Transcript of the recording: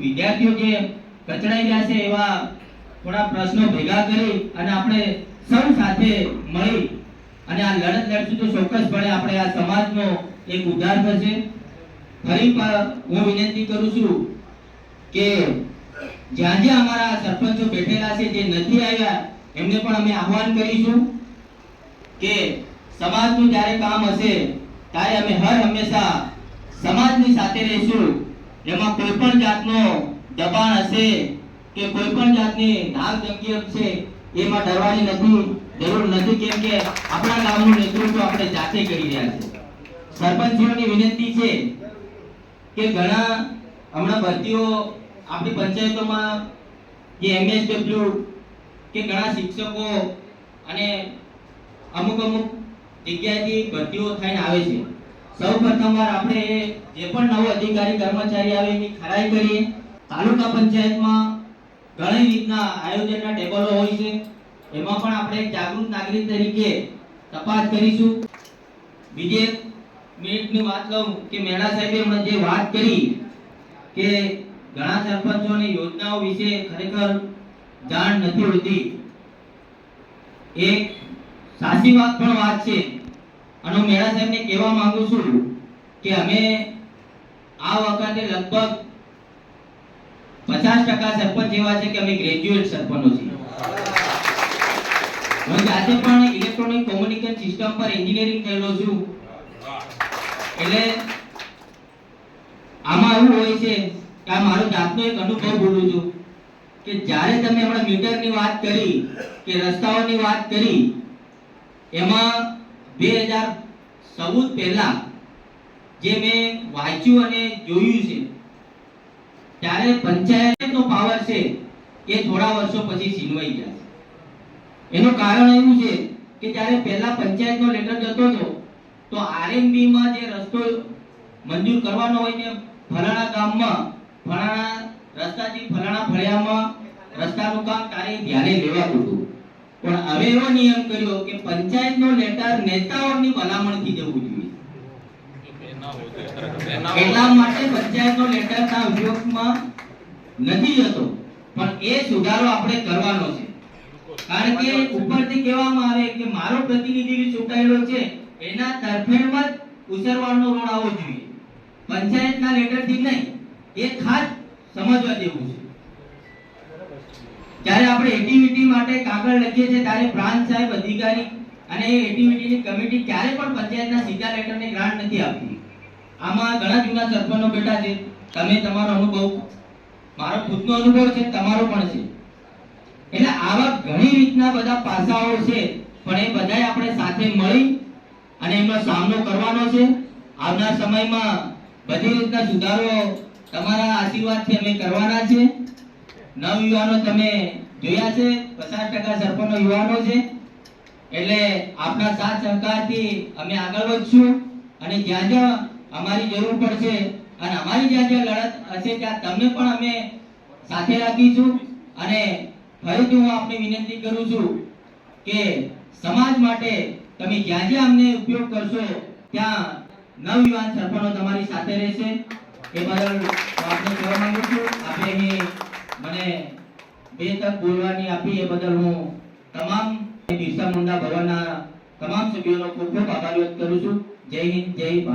વિદ્યાર્થીઓ જે કચડાઈ ગયા છે એવા થોડા પ્રશ્નો ભેગા કરી અને આપણે સૌ સાથે મળી અને આ લડત લડશું તો ચોક્કસપણે આપણે આ સમાજનો એક ઉદ્ધાર થશે. ફરી હું વિનંતી કરું છું કે જ્યાં જ્યાં અમારા સરપંચો બેઠેલા છે જે નથી આવ્યા, એમને પણ અમે આહવાન કરીશું કે સમાજનું જ્યારે કામ હશે, ત્યારે અમે હર હંમેશા સમાજની સાથે રહીશું. એમાં કોઈ પણ જાતનો દબાણ હશે કે કોઈ પણ જાતની ધાક ધમકી હશે, એમાં ડરવાની નથી, જરૂર નથી, કેમ કે આપણા ગામનું નેતૃત્વ આપણે જાતે કરી રહ્યા છે સરપંચોની વિનંતી છે કે ઘણા હમણાં ભરતીઓ આપણી પંચાયતોમાં જે એમએસડબલ્યુ કે ઘણા શિક્ષકો અને અમુક અમુક જગ્યાએથી ભરતીઓ થઈને આવે છે. સૌ પ્રથમવાર આપણે જે પણ નવો અધિકારી કર્મચારી આવે એની ખરાઈ કરીએ. તાલુકા પંચાયતમાં ઘણી રીતના આયોજનના ટેબલો હોય છે. એમાં પણ આપણે જાગૃત નાગરિક તરીકે તપાસ કરીશું. બીજે મિનિટની વાત લઉં કે મેળા સાહેબે હમણાં જે વાત કરી કે ઘણા સરપંચોને યોજનાઓ વિશે ખરેખર જાણ નથી હોતી. એક સાચી વાત પણ વાત છે. અને હું મેળા સાહેબને કહેવા માંગુ છું કે અમે આ વખતે લગભગ પચાસ ટકા સરપંચ એવા છે કે અમે ગ્રેજ્યુએટ સરપંચો છીએ. હું જાતે પણ ઇલેક્ટ્રોનિક કોમ્યુનિકેશન સિસ્ટમ પર એન્જિનિયરિંગ થયેલો છું. એટલે આમાં એવું હોય છે કે આ મારો જાતનો એક અનુભવ બોલું છું કે જ્યારે તમે હમણાં મીટરની વાત કરી કે રસ્તાઓની વાત કરી, એમાં બે હજાર ચૌદ જે મેં વાંચ્યું અને જોયું છે, ત્યારે પંચાયતનો પાવર છે એ થોડા વર્ષો પછી છીનવાઈ ગયા છે. એનું કારણ એવું છે કે જ્યારે પહેલા પંચાયતનો લેટર જતો હતો, તો આરએમબીમાં જે રસ્તો મંજૂર કરવાનો હોય ને, ફલાણા ગામમાં, ફલાણા રસ્તાથી ફલાણા ફળિયામાં રસ્તાનું કામ તારે ધ્યાને લેવાનું હતું. પણ હવે એવો નિયમ કર્યો કે પંચાયતનો લેટર નેતાઓની ભલામણથી જવું જોઈએ. એટલા માટે પંચાયતનો લેટરના ઉપયોગમાં નથી જતો, પણ એ સુધારો આપણે કરવાનો છે. કારણ કે ઉપરથી કહેવામાં આવે કે મારો પ્રતિનિધિ ચૂંટાયેલો છે, એના તરફેણમાં જ ઉસરવાનો રોડ આવવો જોઈએ. પંચાયતના લેટરથી નહીં, એ ખાસ સમજવા જેવું છે. જ્યારે આપણે એક્ટિવિટી માટે કાગળ લખીએ છીએ ત્યારે પ્રાંત સાહેબ અધિકારી અને એ એક્ટિવિટીની કમિટી ક્યારે પણ પંચાયતના સીધા લેટરને ગ્રાન્ટ નથી આપતી. આમાં ઘણા જૂના સરપંચો બેઠા છે. તમે તમારો અનુભવ, મારો ખુદનો અનુભવ છે, તમારો પણ છે. એટલે આવા ઘણી રીતના બધા પાસાઓ છે, પણ એ બધાય આપણે સાથે મળી અને એનો સામનો કરવાનો છે. આવનાર સમયમાં બધી રીતના સુધારો તમારા આશીર્વાદથી અમે કરવાના છે. નવ યુવાનો તમે જોયા છે, પચાસ ટકા સરપંચો યુવાનો છે. એટલે આપના સાથ સહકારથી અમે આગળ વધશું અને જ્યાં જ્યાં અમારી જરૂર પડશે અને અમારી જ્યાં જ્યાં લડત હશે, ત્યાં તમને પણ અમે સાથે રાખીશું. અને ફરીથી હું આપને વિનંતી કરું છું કે સમાજ માટે તમે જ્યાં જ્યાં અમને ઉપયોગ કરશો, ત્યાં નવયુવાન સરપંચો તમારી સાથે રહેશે. એ બદલ આપને કહેવા માંગુ છું. આપણે અહીં મને બે તક બોલવાની આપી એ બદલ હું તમામ બિરસા મુંડા ભવનના તમામ સભ્યોનો ખૂબ ખૂબ આભાર વ્યક્ત કરું છું. જય હિન્દ, જય ભારત.